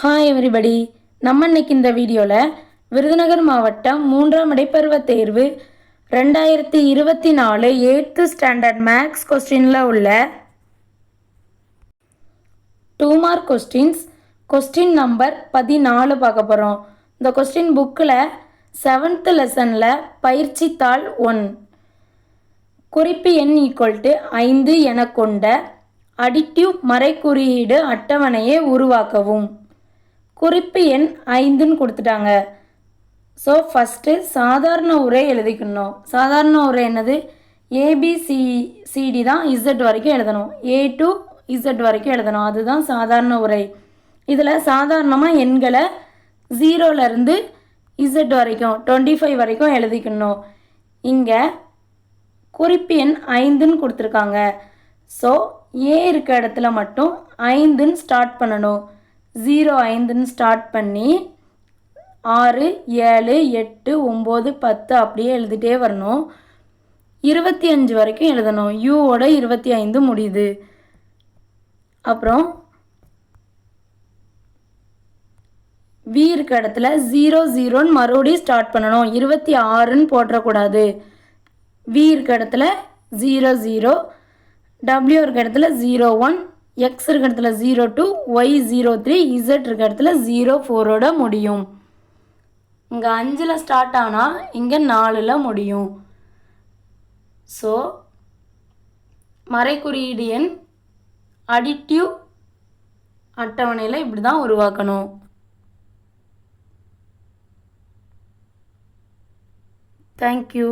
Hi everybody நம்ம இன்னைக்கு இந்த வீடியோவில் விருதுநகர் மாவட்டம் மூன்றாம் இடைப்பருவ தேர்வு ரெண்டாயிரத்தி இருபத்தி நாலு எயித்து ஸ்டாண்டர்ட் மேக்ஸ் கொஸ்டினில் உள்ள two mark questions question number பதினாலு பார்க்க போகிறோம் இந்த கொஸ்டின் புக்கில் செவன்த்து லெசனில் பயிற்சி தாள் ஒன். குறிப்பு எண் ஈக்குவல் டு ஐந்து என கொண்ட அடிட்டிவ் மறைக்குறியீடு அட்டவணையை உருவாக்கவும். குறிப்பு எண் ஐந்துன்னு கொடுத்துட்டாங்க. ஸோ ஃபஸ்ட்டு சாதாரண உரை எழுதிக்கணும். சாதாரண உரை என்னது? ஏபிசி சிடி தான் இசட் வரைக்கும் எழுதணும். ஏ டு இசட் வரைக்கும் எழுதணும். அதுதான் சாதாரண உரை. இதில் சாதாரணமாக எண்களை ஜீரோலேருந்து இசட் வரைக்கும் டுவெண்ட்டி ஃபைவ் வரைக்கும் எழுதிக்கணும். இங்கே குறிப்பு எண் ஐந்துன்னு கொடுத்துருக்காங்க. ஸோ ஏ இருக்க இடத்துல மட்டும் ஐந்துன்னு ஸ்டார்ட் பண்ணணும். ஜீரோ ஐந்துன்னு ஸ்டார்ட் பண்ணி ஆறு ஏழு எட்டு ஒம்பது பத்து அப்படியே எழுதிட்டே வரணும். இருபத்தி அஞ்சு வரைக்கும் எழுதணும். யூவோட இருபத்தி ஐந்து முடியுது. அப்புறம் வி இருக்க இடத்துல ஜீரோ ஜீரோன்னு மறுபடியும் ஸ்டார்ட் பண்ணணும். இருபத்தி ஆறுன்னு போட்டுறக்கூடாது. வி இருக்க இடத்துல ஜீரோ ஜீரோ டபிள்யூ இருக்க இடத்துல ஜீரோ ஒன் எக்ஸ் இருக்க இடத்துல zero two y zero three z இருக்க இடத்துல ஜீரோ ஃபோரோட முடியும். இங்கே அஞ்சில் ஸ்டார்ட் ஆனால் இங்கே நாலில் முடியும். ஸோ மறைக்குறியீடு எண் அடிட்டிவ் அட்டவணையில் இப்படி தான் உருவாக்கணும் தேங்க்யூ